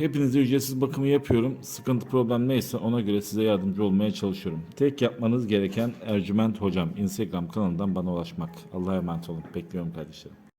hepinize ücretsiz bakımı yapıyorum. Sıkıntı problem neyse ona göre size yardımcı olmaya çalışıyorum. Tek yapmanız gereken Ercüment Hocam Instagram kanalından bana ulaşmak. Allah'a emanet olun. Bekliyorum kardeşlerim.